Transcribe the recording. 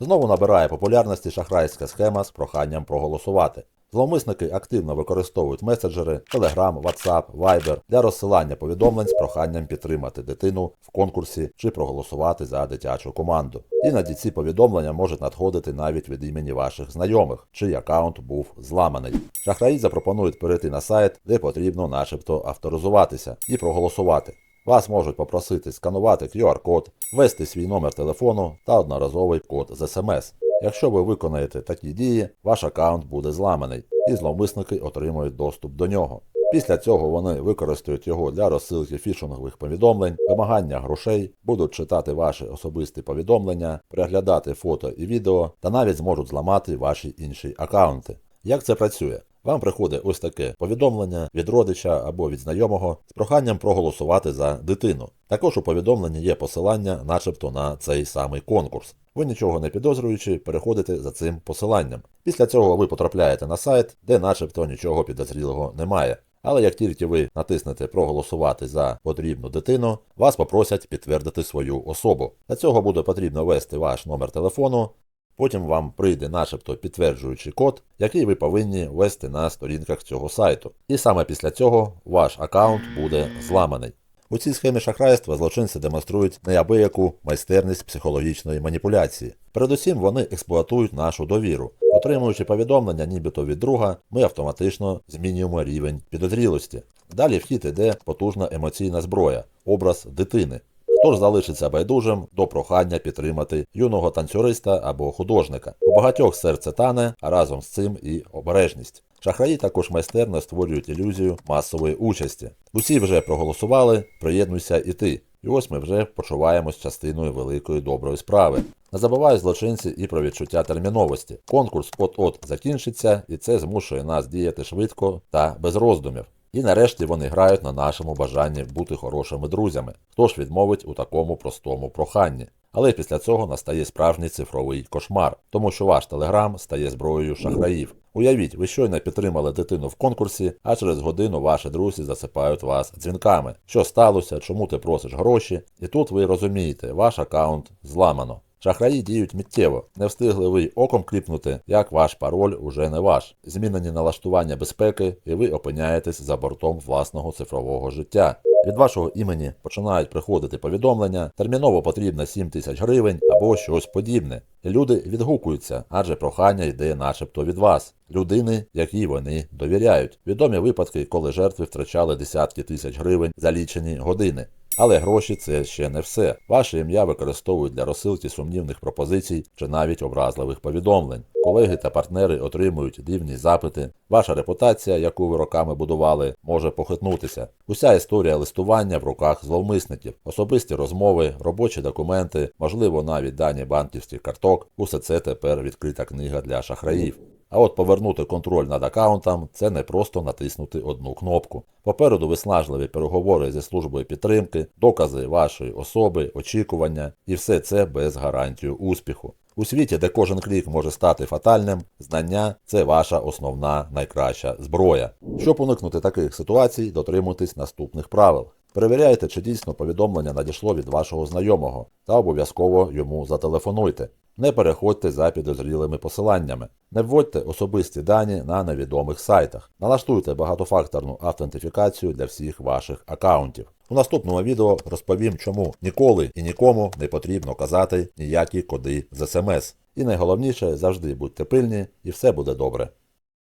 Знову набирає популярності шахрайська схема з проханням проголосувати. Зловмисники активно використовують меседжери, Telegram, WhatsApp, Viber для розсилання повідомлень з проханням підтримати дитину в конкурсі чи проголосувати за дитячу команду. Іноді ці повідомлення можуть надходити навіть від імені ваших знайомих, чий аккаунт був зламаний. Шахраї запропонують перейти на сайт, де потрібно начебто авторизуватися і проголосувати. Вас можуть попросити сканувати QR-код, ввести свій номер телефону та одноразовий код з SMS. Якщо ви виконаєте такі дії, ваш аккаунт буде зламаний, і зловмисники отримують доступ до нього. Після цього вони використають його для розсилки фішингових повідомлень, вимагання грошей, будуть читати ваші особисті повідомлення, переглядати фото і відео та навіть зможуть зламати ваші інші аккаунти. Як це працює? Вам приходить ось таке повідомлення від родича або від знайомого з проханням проголосувати за дитину. Також у повідомленні є посилання, начебто на цей самий конкурс. Ви нічого не підозрюючи, переходите за цим посиланням. Після цього ви потрапляєте на сайт, де начебто нічого підозрілого немає. Але як тільки ви натиснете проголосувати за потрібну дитину, вас попросять підтвердити свою особу. Для цього буде потрібно ввести ваш номер телефону, Потім вам прийде начебто підтверджуючий код, який ви повинні ввести на сторінках цього сайту. І саме після цього ваш аккаунт буде зламаний. У цій схемі шахрайства злочинці демонструють неабияку майстерність психологічної маніпуляції. Передусім вони експлуатують нашу довіру. Отримуючи повідомлення нібито від друга, ми автоматично змінюємо рівень підозрілості. Далі в хід іде потужна емоційна зброя, образ дитини. Хто ж залишиться байдужим до прохання підтримати юного танцюриста або художника? У багатьох серце тане, а разом з цим і обережність. Шахраї також майстерно створюють ілюзію масової участі. Усі вже проголосували, приєднуйся і ти. І ось ми вже почуваємось частиною великої доброї справи. Не забувають злочинці і про відчуття терміновості. Конкурс от-от закінчиться, і це змушує нас діяти швидко та без роздумів. І нарешті вони грають на нашому бажанні бути хорошими друзями. Хто ж відмовить у такому простому проханні? Але після цього настає справжній цифровий кошмар, тому що ваш телеграм стає зброєю шахраїв. Уявіть, ви щойно підтримали дитину в конкурсі, а через годину ваші друзі засипають вас дзвінками. Що сталося, чому ти просиш гроші? І тут ви розумієте, ваш аккаунт зламано. Шахраї діють миттєво. Не встигли ви оком кліпнути, як ваш пароль уже не ваш. Змінені налаштування безпеки, і ви опиняєтесь за бортом власного цифрового життя. Від вашого імені починають приходити повідомлення, терміново потрібно 7 тисяч гривень або щось подібне. І люди відгукуються, адже прохання йде начебто від вас, людини, якій вони довіряють. Відомі випадки, коли жертви втрачали десятки тисяч гривень за лічені години. Але гроші це ще не все. Ваше ім'я використовують для розсилки сумнівних пропозицій чи навіть образливих повідомлень. Колеги та партнери отримують дивні запити. Ваша репутація, яку ви роками будували, може похитнутися. Уся історія листування в руках зловмисників, особисті розмови, робочі документи, можливо, навіть дані банківських карток. Усе це тепер відкрита книга для шахраїв. А от повернути контроль над аккаунтом це не просто натиснути одну кнопку. Попереду виснажливі переговори зі службою підтримки, докази вашої особи, очікування, і все це без гарантії успіху. У світі, де кожен клік може стати фатальним, знання це ваша основна найкраща зброя. Щоб уникнути таких ситуацій, дотримуйтесь наступних правил. Перевіряйте, чи дійсно повідомлення надійшло від вашого знайомого, та обов'язково йому зателефонуйте. Не переходьте за підозрілими посиланнями. Не вводьте особисті дані на невідомих сайтах. Налаштуйте багатофакторну автентифікацію для всіх ваших аккаунтів. У наступному відео розповім, чому ніколи і нікому не потрібно казати ніякі коди з смс. І найголовніше завжди будьте пильні, і все буде добре.